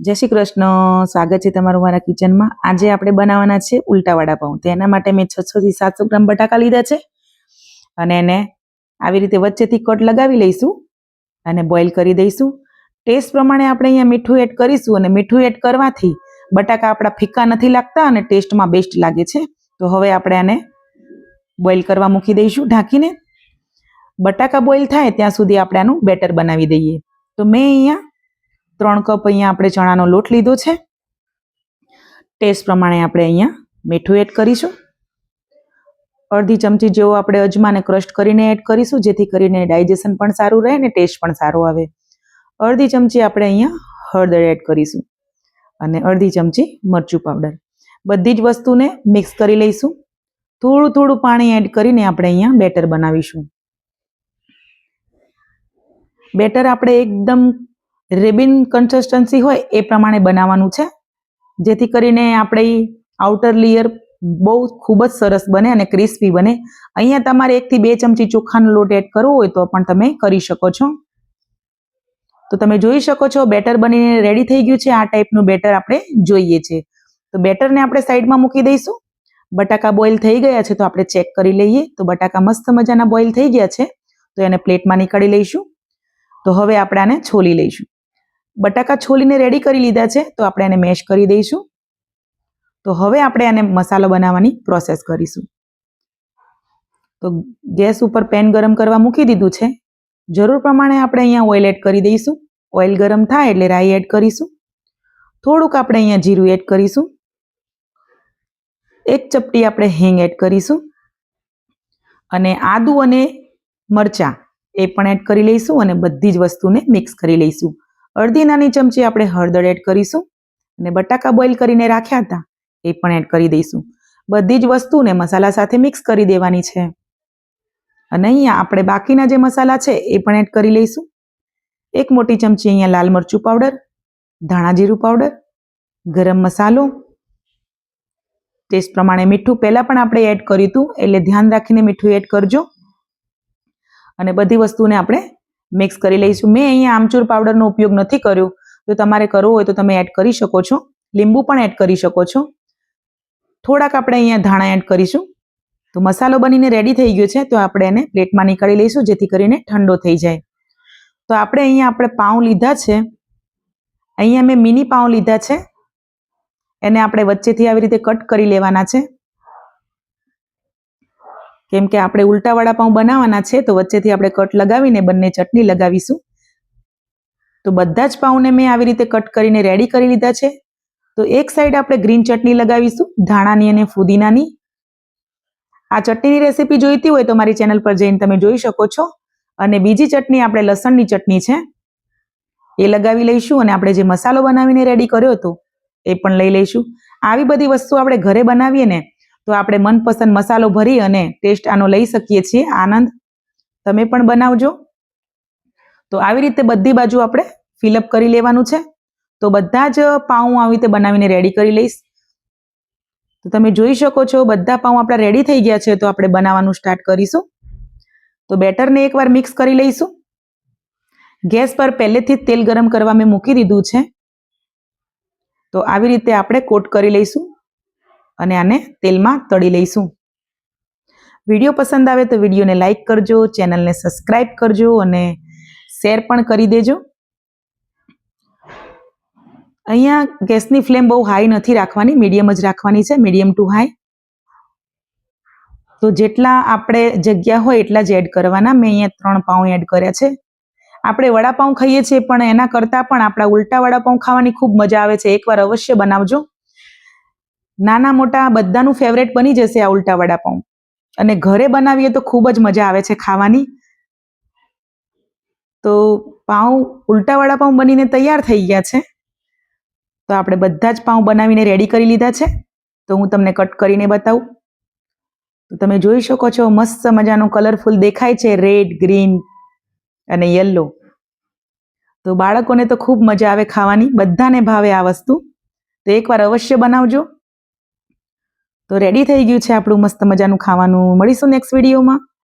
જય શ્રી કૃષ્ણ. સ્વાગત છે તમારું મારા કિચનમાં. આજે આપણે બનાવવાના છે ઉલટા વડાપાઉં તો એના માટે મેં છસો થી સાતસો ગ્રામ બટાકા લીધા છે. અને એને આવી રીતે વચ્ચેથી કટ લગાવી લઈશું અને બોઇલ કરી દઈશું. ટેસ્ટ પ્રમાણે આપણે અહીંયા મીઠું એડ કરીશું અને મીઠું એડ કરવાથી બટાકા આપણા ફીકા નથી લાગતા અને ટેસ્ટમાં બેસ્ટ લાગે છે. તો હવે આપણે આને બોઇલ કરવા મૂકી દઈશું ઢાંકીને. બટાકા બોઇલ થાય ત્યાં સુધી આપણે આનું બેટર બનાવી દઈએ. તો મેં અહીંયા ત્રણ કપ અહીંયા આપણે ચણાનો લોટ લીધો છે. ટેસ્ટ પ્રમાણે આપણે અહીંયા મીઠું એડ કરીશું. અડધી ચમચી જેવો આપણે અજમાને ક્રશ કરીને એડ કરીશું, જેથી કરીને ડાયજેશન પણ સારું રહે ને ટેસ્ટ પણ સારો આવે. અડધી ચમચી આપણે અહીંયા હળદર એડ કરીશું અને અડધી ચમચી મરચું પાવડર બધી જ વસ્તુને મિક્સ કરી લઈશું. થોડું થોડું પાણી એડ કરીને આપણે અહીંયા બેટર બનાવીશું. બેટર આપણે એકદમ રેબિન કન્સિસ્ટન્સી હોય એ પ્રમાણે બનાવવાનું છે. જેથી કરીને આપણે આઉટર લેયર બહુ ખૂબ જ સરસ બને અને ક્રિસ્પી બને. અહીંયા તમારે એકથી બે ચમચી ચોખાનો લોટ એડ કરવો હોય તો પણ તમે કરી શકો છો. તો તમે જોઈ શકો છો, બેટર બનીને રેડી થઈ ગયું છે. આ ટાઈપનું બેટર આપણે જોઈએ છે. તો બેટરને આપણે સાઈડમાં મૂકી દઈશું. બટાકા બોઇલ થઈ ગયા છે તો આપણે ચેક કરી લઈએ. તો બટાકા મસ્ત મજાના બોઇલ થઈ ગયા છે. તો એને પ્લેટમાં નીકાળી લઈશું. તો હવે આપણે આને છોલી લઈશું. બટાકા છોલીને રેડી કરી લીધા છે, તો આપણે એને મેશ કરી દઈશું. તો હવે આપણે આને મસાલો બનાવવાની પ્રોસેસ કરીશું. તો ગેસ ઉપર પેન ગરમ કરવા મૂકી દીધું છે. જરૂર પ્રમાણે આપણે અહીંયા ઓઇલ એડ કરી દઈશું. ઓઇલ ગરમ થાય એટલે રાઈ એડ કરીશું. થોડુંક આપણે અહીંયા જીરું એડ કરીશું. એક ચપટી આપણે હિંગ એડ કરીશું. અને આદુ અને મરચાં એ પણ એડ કરી લઈશું અને બધી જ વસ્તુને મિક્સ કરી લઈશું. અડધી નાની ચમચી આપણે હળદર એડ કરીશું અને બટાકા બોઇલ કરીને રાખ્યા હતા એ પણ એડ કરી દઈશું. બધી જ વસ્તુને મસાલા સાથે મિક્સ કરી દેવાની છે. અને અહીંયા આપણે બાકીના જે મસાલા છે એ પણ એડ કરી લઈશું. એક મોટી ચમચી અહીંયા લાલ મરચું પાવડર, ધાણા જીરું પાવડર, ગરમ મસાલો. ટેસ્ટ પ્રમાણે મીઠું પહેલાં પણ આપણે એડ કર્યું હતું એટલે ધ્યાન રાખીને મીઠું એડ કરજો. અને બધી વસ્તુને આપણે મિક્સ કરી લઈશું. મેં અહીંયા આમચૂર પાવડરનો ઉપયોગ નથી કર્યો. જો તમારે કરવો હોય તો તમે એડ કરી શકો છો. લીંબુ પણ એડ કરી શકો છો. થોડાક આપણે અહીંયા ધાણા એડ કરીશું. તો મસાલો બનીને રેડી થઈ ગયો છે. તો આપણે એને પ્લેટમાં નીકાળી લઈશું, જેથી કરીને ઠંડો થઈ જાય. તો આપણે અહીંયા આપણે પાઉં લીધા છે. અહીંયા મેં મિની પાઉં લીધા છે. એને આપણે વચ્ચેથી આવી રીતે કટ કરી લેવાના છે. કેમ કે આપણે ઉલટા વડાપાઉં બનાવવાના છે, તો વચ્ચેથી આપણે કટ લગાવીને બંને ચટણી લગાવીશું. તો બધા જ પાઉંને મેં આવી રીતે કટ કરીને રેડી કરી લીધા છે. તો એક સાઈડ આપણે ગ્રીન ચટણી લગાવીશું, ધાણાની અને ફુદીનાની. આ ચટણીની રેસીપી જોઈતી હોય તો મારી ચેનલ પર જઈને તમે જોઈ શકો છો. અને બીજી ચટણી આપણે લસણની ચટણી છે, એ લગાવી લઈશું અને આપણે જે મસાલો બનાવીને રેડી કર્યો હતો, એ પણ લઈ લઈશું. આવી બધી વસ્તુ આપણે ઘરે બનાવીએ ને તો આપણે મનપસંદ મસાલો ભરી અને ટેસ્ટ આનો લઈ શકીએ છીએ. આનંદ, તમે પણ બનાવજો. તો આવી રીતે બધી બાજુ આપણે ફિલઅપ કરી લેવાનું છે. તો બધા જ પાઉં આવી રીતે બનાવીને રેડી કરી લઈશ. તો તમે જોઈ શકો છો, બધા પાઉં આપણા રેડી થઈ ગયા છે, તો આપણે બનાવવાનું સ્ટાર્ટ કરીશું. તો બેટરને એકવાર મિક્સ કરી લઈશું. ગેસ પર પહેલેથી જ તેલ ગરમ કરવા મેં મૂકી દીધું છે. તો આવી રીતે આપણે કોટ કરી લઈશું. અને આને તેલમાં તળી લઈશું. વીડિયો પસંદ આવે તો વિડીયોને લાઇક કરજો, ચેનલને સબસ્ક્રાઈબ કરજો અને શેર પણ કરી દેજો. અહીંયા ગેસની ફ્લેમ બહુ હાઈ નથી રાખવાની, મીડિયમ જ રાખવાની છે, મીડિયમ ટુ હાઈ. તો જેટલા આપણે જગ્યા હોય એટલા જ એડ કરવાના. મેં અહીંયા ત્રણ પાઉં એડ કર્યા છે. આપણે વડાપાઉં ખાઈએ છીએ, પણ એના કરતાં પણ આપણા ઉલટા વડાપાઉં ખાવાની ખૂબ મજા આવે છે. એકવાર અવશ્ય બનાવજો. નાના મોટા બધાનું ફેવરેટ બની જશે આ ઉલટા વડાપાઉં. અને ઘરે બનાવીએ તો ખૂબ જ મજા આવે છે ખાવાની. તો પાઉં ઉલટા વડાપાઉં બનીને તૈયાર થઈ ગયા છે. તો આપણે બધા જ પાઉં બનાવીને રેડી કરી લીધા છે. તો હું તમને કટ કરીને બતાવું. તો તમે જોઈ શકો છો, મસ્ત મજાનું કલરફુલ દેખાય છે રેડ ગ્રીન અને યલો તો બાળકોને તો ખૂબ મજા આવે ખાવાની, બધાને ભાવે આ વસ્તુ. તો એકવાર અવશ્ય બનાવજો. તો રેડી થઈ ગયું છે આપણું મસ્ત મજાનું ખાવાનું. મળીશું નેક્સ્ટ વિડીયોમાં